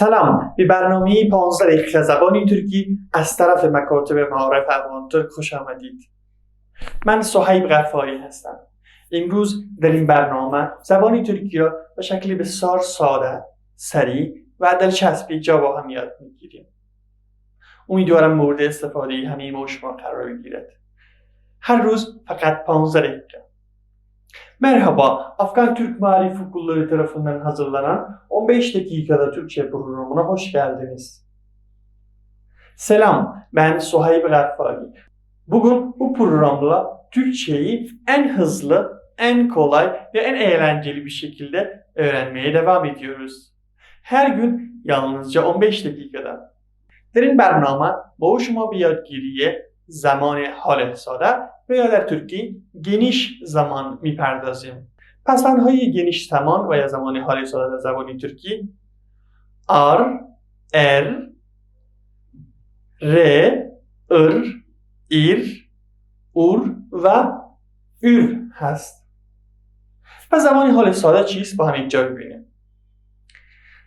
سلام. به برنامه 15 دقیقه زبانی ترکی از طرف مکاتب معارف افغان ترک خوش آمدید. من صحیب غفاری هستم. امروز در این برنامه زبانی ترکی را به شکلی بسیار ساده سریع و دلچسبی جا با هم یاد می‌گیریم. امیدوارم مورد استفاده همه ما شما قرار بگیرد. her روز فقط 15 dakika. Merhaba, Afgan Türk Marif Okulları tarafından hazırlanan 15 dakikada Türkçe programına hoş geldiniz. Selam, ben Suhayb Gaffari. Bugün bu programla Türkçeyi en hızlı, en kolay ve en eğlenceli bir şekilde öğrenmeye devam ediyoruz. Her gün yalnızca 15 dakikada. Derin bernama boğuşma bir yer geriye زمان حال ساده. و یا در ترکی گنیش زمان می‌پردازیم. پسوندهای گنیش زمان و یا زمان حال ساده در زبان ترکی آر ار ر ار ایر اور و ür هست. پس زمان حال ساده چیست با هم اینجا ببینیم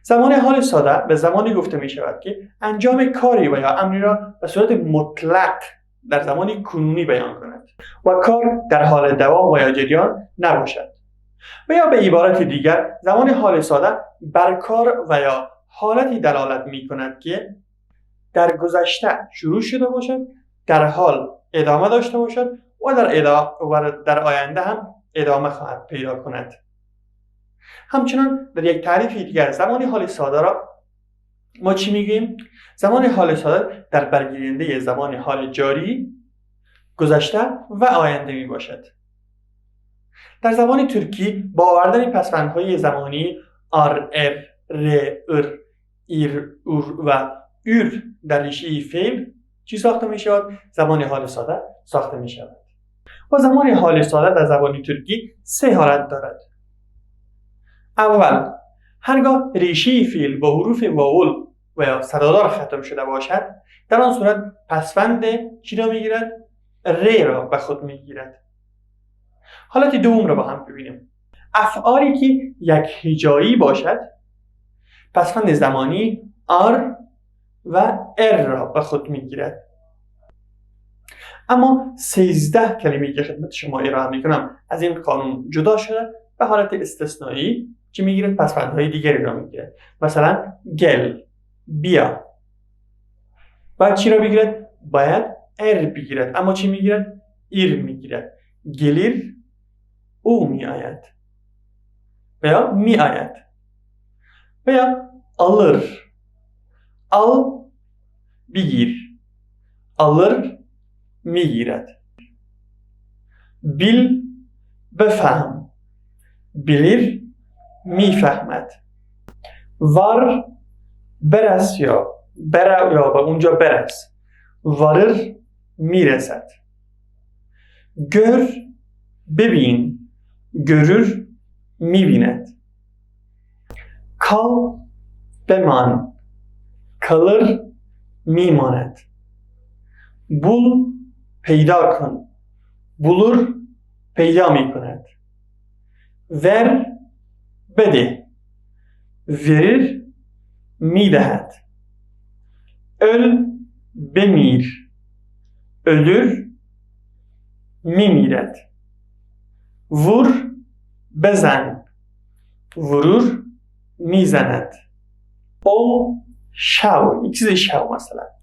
زمان حال ساده به زمانی گفته می شود که انجام کاری و یا امری را به صورت مطلق در زمانی کنونی بیان کند و کار در حال دوام و یا جریان نباشد. و یا به عبارت دیگر زمان حال ساده بر کار و یا حالتی دلالت می کند که در گذشته شروع شده باشد در حال ادامه داشته باشد و در, و در آینده هم ادامه خواهد پیدا کند. همچنان در یک تعریف دیگر زمان حال ساده را ما چی میگیم؟ زمان حال ساده در برگیرنده زمان حال جاری گذشته و آینده می باشد. در زبان ترکی با آوردن پسوندهای زمانی آر، ار، ر، ار، ایر، اور و ار در ریشه فعل چی ساخته می شود؟ زمان حال ساده ساخته می شود. و زمان حال ساده در زبان ترکی سه حالت دارد. اول هرگاه ریشه فیل با حروف واول و یا صدادار ختم شده باشد در آن صورت پسوند چی را می‌گیرد؟ ری را به خود می‌گیرد. حالت دوم را با هم ببینیم. افعالی که یک هجایی باشد پسوند زمانی آر و ار را به خود می‌گیرد. اما سیزده کلمه که خدمت شما ارائه می‌کنم از این قانون جدا شده به حالت استثنایی که میگیرد پسوندهای دیگری را میگیرد مثلا گل بیا بعد چی را بگیرد باید ار بگیرد اما چی میگیرد ایر میگیرد گلیر او می آید و یا می آید و یا alır al بگیر alır میگیرد bil بفهم bilir میفهمد var برس یا بر یا به اونجا برس وارر میرسد گر ببین görür میبیند کال بمان kalır میماند bul پیدا کن bulur پیدا میکند ver Bedi. Verir. Midehet. Öl. Bemir. Ölür. Mimiret. Vur. Bezen. Vurur. Mizenet. O. Şav. İkisi de şav mesela.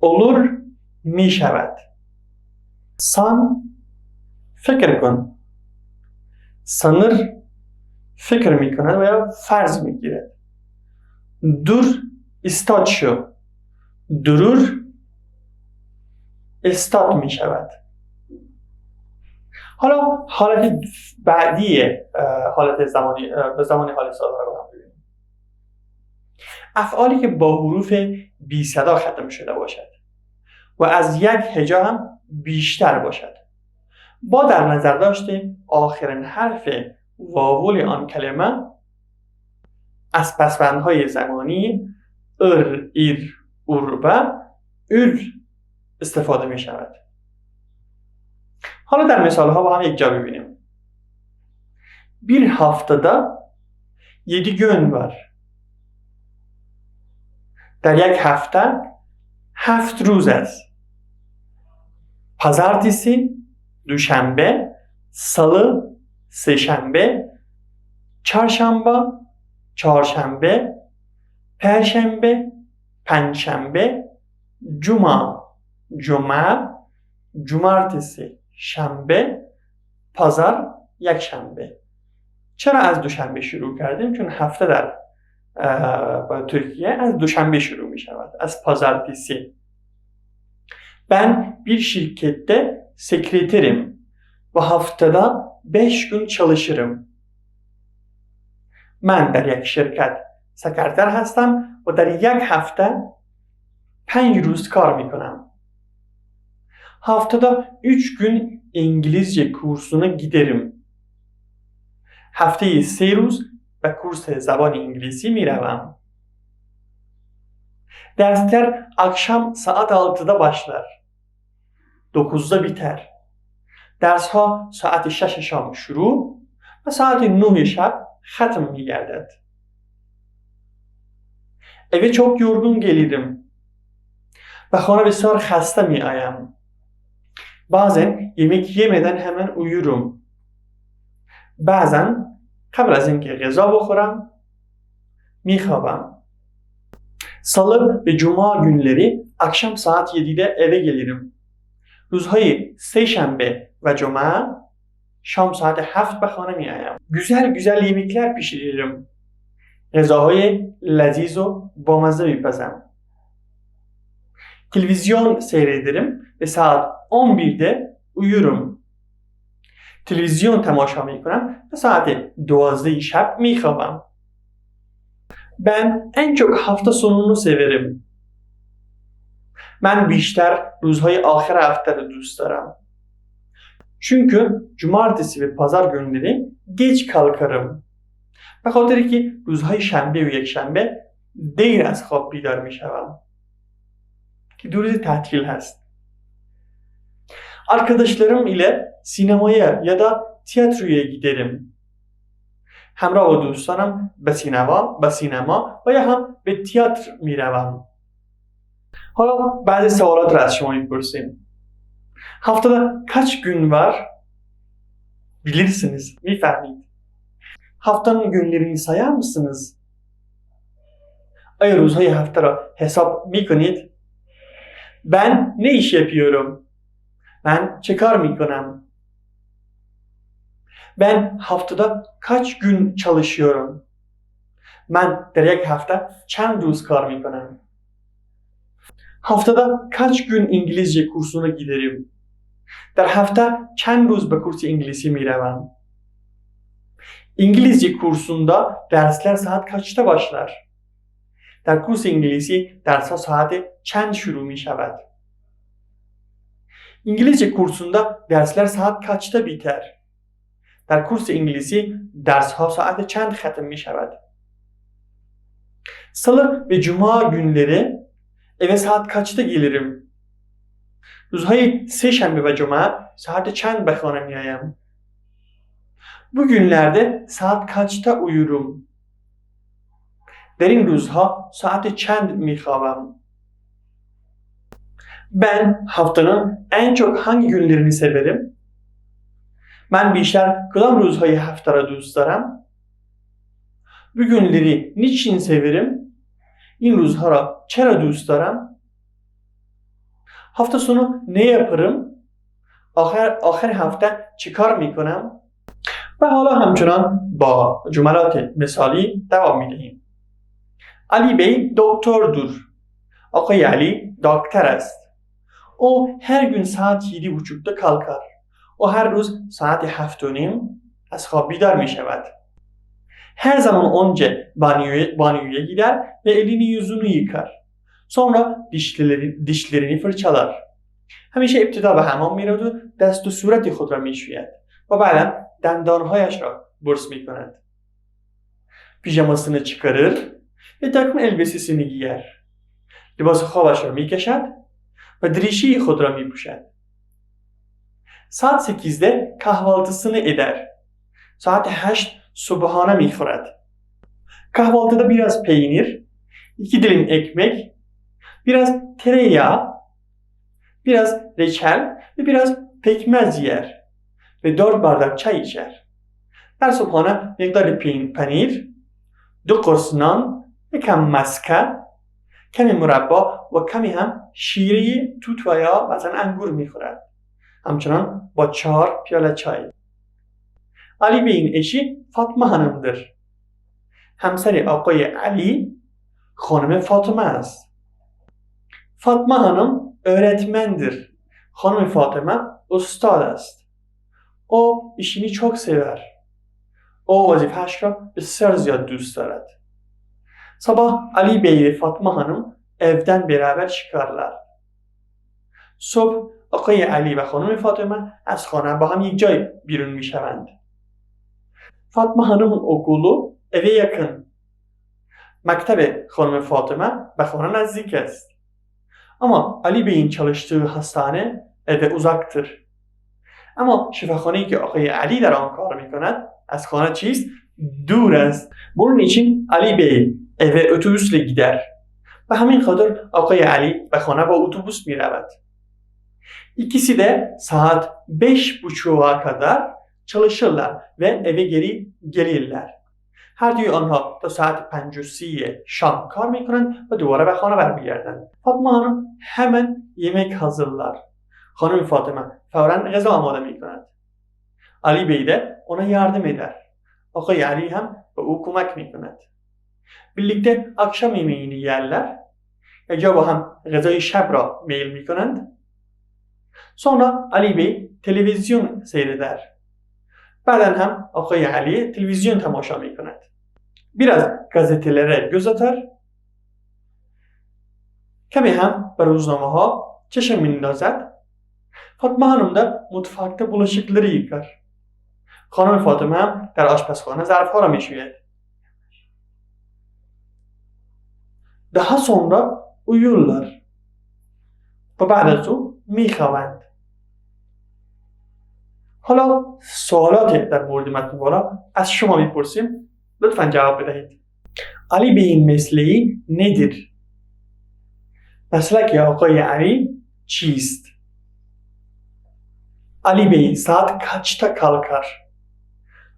Olur. Mişevet. San. Fikir kun. Sanır فکر می‌کند و یا فرض می‌گیرد dur استاد شو. درور استاد می شود حالا حالت بعدی حالت زمانی به زمانی حال ساده رو هم ببینیم. افعالی که با حروف بی صدا ختم شده باشد و از یک هجا هم بیشتر باشد. با در نظر داشتیم آخرین حرف واول آن کلمه از پسوندهای زمانی ار، ایر، اور و ür استفاده می شود. حالا در مثال ها با هم یک جا ببینیم. bir haftada 7 gün var در یک هفته هفت روز است. پazartesi دوشنبه salı سه شنبه چهارشنبه چهارشنبه پنجشنبه پنجشنبه جمعه جمعه جمارتسی شنبه پازار یک شنبه چرا از دوشنبه شروع کردیم؟ چون هفته در ترکیه از دوشنبه شروع می شود از پازارتسی من بیر شرکت ده سکریترم Bu haftada 5 gün çalışırım. من در یک شرکت سکرتر هستم و در یک هفته پنج روز کار میکنم. Haftada 3 gün İngilizce kursuna giderim. هفته سه روز به کورس زبان انگلیسی می روم. Dersler akşam saat 6'da başlar. 9'da biter. Dersها ساعت 6 شام شروع و ساعت 9 شب ختم می گردد. Eve çok yorgun gelirim. Ve خانه بسیار خسته می آیم. Bazen yemek yemeden hemen uyurum. Bazen قبل از اینکه غذا بخورم میخوابم. Salı ve cuma günleri akşam saat 7'de eve gelirim. روزهای سه شنبه و جمعه شام ساعت هفت به خانه می آیم. Güzel güzel yemekler pişiririm. غذاهای لذیذ و بامزه میپزم. Televizyon seyrederim ve saat 11'de uyurum. تلویزیون تماشا میکنم و ساعت دوازده شب میخوابم Ben en çok hafta sonunu severim. Ben بیشتر روزهای آخر hafta رو دوست دارم. Çünkü cumartesi ve pazar günleri geç kalkarım. به خاطر که روزهای شنبه و یکشنبه دیر از خواب بیدار می شوم. که دو روز تعطیل هست. Arkadaşlarım ile sinemaya ya da tiyatroya giderim. همراه با دوستانم به سینما به سینما و یا هم به تئاتر میروم حالا بعضی سوالات رو از شما میپرسیم haftada kaç gün var bilirsiniz میفهمید haftanın günlerini sayar mısınız آیا روزهای هفته را حساب میکنید ben ne iş yapıyorum ben چه کار میکنم Ben haftada kaç gün çalışıyorum? Ben در یک هفته چند روز کار میکنم؟ haftada kaç gün İngilizce kursuna giderim? در hafta چند روز به kurs İngilizce میروم? İngilizce kursunda dersler saat kaçta başlar? در کورس انگلیسی درسها ساعت چند شروع می شود؟ İngilizce kursunda dersler saat kaçta biter? در کورس انگلیسی درس ها ساعت چند ختم می شود؟ Salı ve cuma günleri eve saat kaçta gelirim? Düzhay se şənbə və cümə saat çənd bəxlanamıyayam? Bu günlerde saat kaçta uyurum? Derin rüzha saat çend mixavam? Ben haftanın en çok hangi günlerini severim? Ben bir işler kılam rüzhayı haftara düzdarım. Bu günleri niçin severim? این روزها را چرا دوست دارم؟ hafta sonu ne yaparım? آخر آخر هفته چیکار می‌کنم؟ و حالا همچنان با جملات مثالی دوام می‌دهیم. علی بی دکتردور. آقای علی دکتر است. او her gün saat 7.30'da kalkar. او هر روز ساعت هفت و نیم از خواب بیدار می شود. Her zaman önce banyoya, banyoya gider ve elini yüzünü yıkar. Sonra dişleri, dişlerini fırçalar. همیشه ابتدا به حمام میرود و دست و صورت خود را میشوید و بعدا دندانهایش را برس میکند پیژاماسını çıkarır ve takım elbisesini giyer. لباس خوابش را میکشد و دریشی خود را میپوشد. Saat 8'de kahvaltısını eder. Saat 8 subhane می‌خورد. Kahvaltıda biraz peynir, iki dilim ekmek Biraz tereyağı, biraz reçel ve biraz pekmez yer ve dört bardak çay içer. در صبحانه مقدار پنیر دو قرص نان یکم مسکه کمی مربا و کمی هم شیره توت و یا مثلا انگور می‌خورد همچنان با چهار پیاله چای علی Bey'in eşi Fatma Hanım'dır. همسر آقای علی خانم فاطمه است. Fatma Hanım öğretmendir. Hanım Fatıma ustad است. O işini çok sever. O vazifeش را بسیار زیاد دوست دارد. Sabah Ali Bey ve Fatma Hanım evden beraber çıkarlar. صبح آقای علی و خانم فاطمه از خانه با هم یک جای بیرون می‌شوند. Fatma Hanım'ın okulu eve yakın. Mektebi Hanım Fatıma ve ona nazik است. Ama Ali Bey'in çalıştığı hastane eve uzaktır. اما شفاخانه‌ای که آقای علی در آن کار می‌کند از خانه چیست دور است için Ali Bey eve otobüsle gider ve همین خاطر آقای علی به خانه با otobüs می‌رود İkisi de saat beş buçuğa kadar çalışırlar ve eve geri gelirler. هر دوی آنها تا ساعت پنج و سی شام کار میکنند و دوباره به خانه برمیگردند فاطمه hanım hemen yemek hazırlar خانم فاطمه فورا غذا آماده میکند Ali Bey de ona yardım eder. آقای Ali hem به او کمک میکند. Birlikte akşam yemeğini yerler. Ya با هم غذای شب را میل میکنند. Sonra Ali Bey televizyon seyreder. بعدا هم آقای علی تلویزیون تماشا می کند. biraz gazetelere göz atar. کمی هم به روزنامه ها چشم میندازد. فاطمه hanım da mutfakta bulaşıkları yıkar. خانم فاطمه هم در آشپزخانه ظرفها را میشوید. daha sonra uyurlar و بعد از او میخوابند. حالا سوالات در مورد متن بالا از شما می‌پرسیم لطفا جواب بدهید علی به این مثلی nedir? مسلک آقای علی چیست؟ علی Bey saat kaçta kalkar?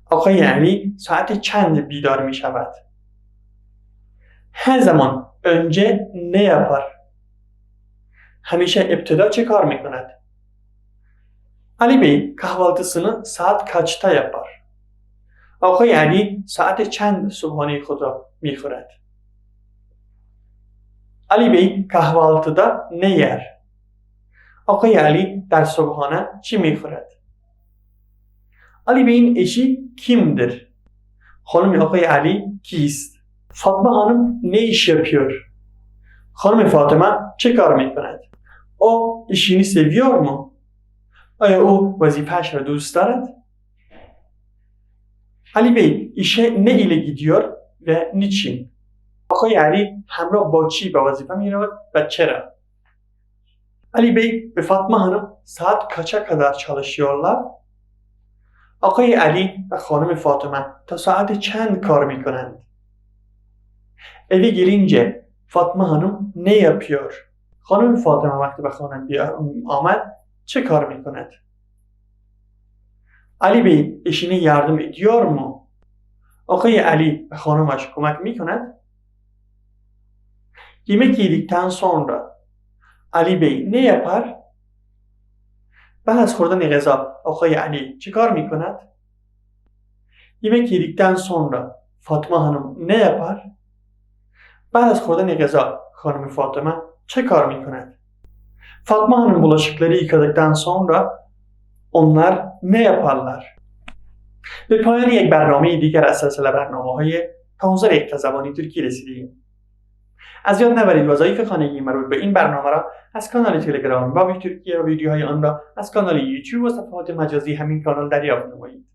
آقای علی ساعت چند بیدار می شود؟ her zaman önce ne yapar؟ همیشه ابتدا چه کار می کند؟ Ali Bey kahvaltısını saat kaçta yapar? آقای علی ساعت چند صبحانه خود را میخورد؟ Ali Bey kahvaltıda ne yer? آقای Ali در صبحانه چی میخورد؟ Ali Bey'in eşi kimdir? Hanım آقای Ali کیست؟ Fatma Hanım ne iş yapıyor? Hanım Fatıma çe kar میکند؟ O işini seviyor mu? آیا او وظیفهش را دوست دارد؟ علی بی ایشه نه ایله gidiyor و niçin؟ آقای علی همراه با چی به وظیفه می رود و چرا؟ Ali Bey ve Fatma Hanım saat kaça kadar çalışıyorlar? آقای علی و خانم فاطمه تا ساعت چند کار می‌کنند؟ eve gelince Fatma Hanım ne yapıyor? خانم فاطمه وقتی به خانه آمد چه کار می کند؟ علی Bey eşine yardım ediyor mu? آقای علی به خانمش کمک می کند؟ Yemek yedikten sonra Ali Bey ne yapar? بعد از خوردن غذا آقای علی چه کار می کند؟ yemek yedikten sonra Fatma Hanım ne yapar? بعد از خوردن غذا خانم فاطمه چه کار می کند؟ Fatma Hanım bulaşıkları yıkadıktan sonra onlar ne yaparlar؟ به پایان یک برنامه دیگر از سلسله برنامه های 15 دقیقه زبانی ترکی رسیدیم. از یاد نبرید وظایف خانگی مربوط به این برنامه را از کانال تلگرام بابی ترکیه و ویدیوهای آن را از کانال یوتیوب و صفحات مجازی همین کانال دریافت نمایید.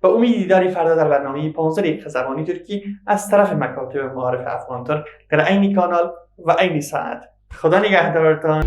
با امید دیداری فردا در برنامه 15 دقیقه زبانی ترکی از طرف مکاتب معارف افغان در عین کانال و عین ساعت خدا نگهدارتان.